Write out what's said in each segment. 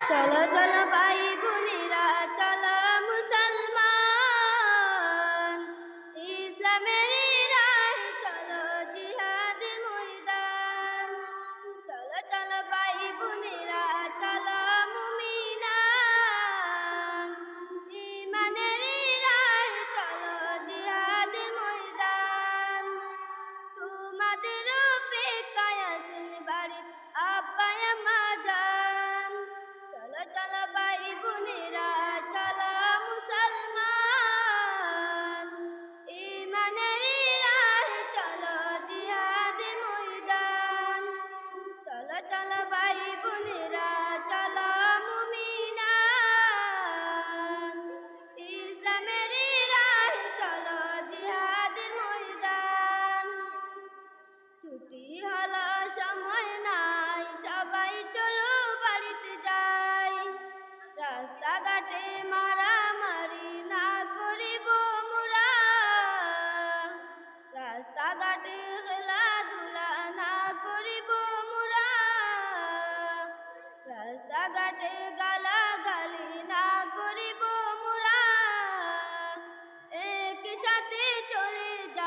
চলো চলো ভাই বোনেরা, চলো মুসলমান। ইসলামের রায়, চলো জিহাদের ময়দান। চলো চলো ভাই বোনেরা, চলো মুমিনান। ইমানের রায়, চলো জিহাদের ময়দান। তোমাদের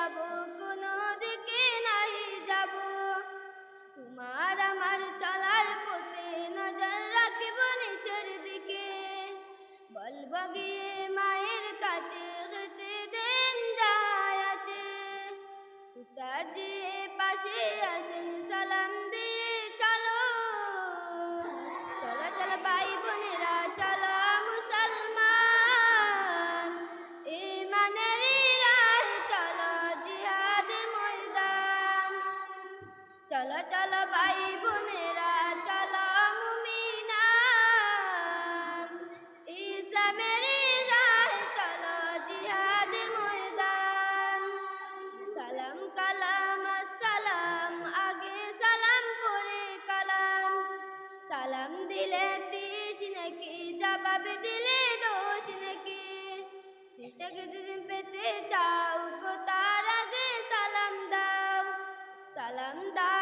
যাব কোন দিকে নাই যাব। তোমার আমার চলার পথে নজর রাখব নিচের দিকে। বলব গিয়ে মায়ের কাছে খেতে দেন যায় আছে। উস্তাদ পাশে আছেন, সালাম দিয়ে চলো চলো ভাই বোনেরা, চলো মুমিনান ইসলামের রায়, চলো জিহাদের ময়দান। সালাম, কালাম, আসসালাম, আগে সালাম, পরে কালাম। সালাম দিলে তিস নাকি, জবাব দিলে দোষ নাকি? তিসটাকে যদি পেতে চাও তার আগে সালাম দাও। সালাম দাও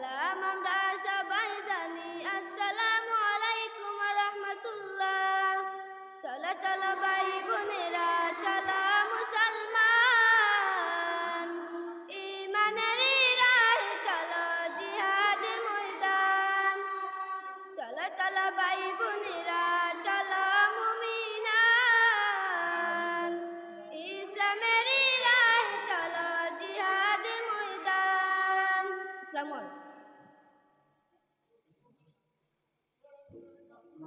সালাম আমরা সবাই জানি। আসসালামু আলাইকুম রহমতুল্লাহ। চলো চলো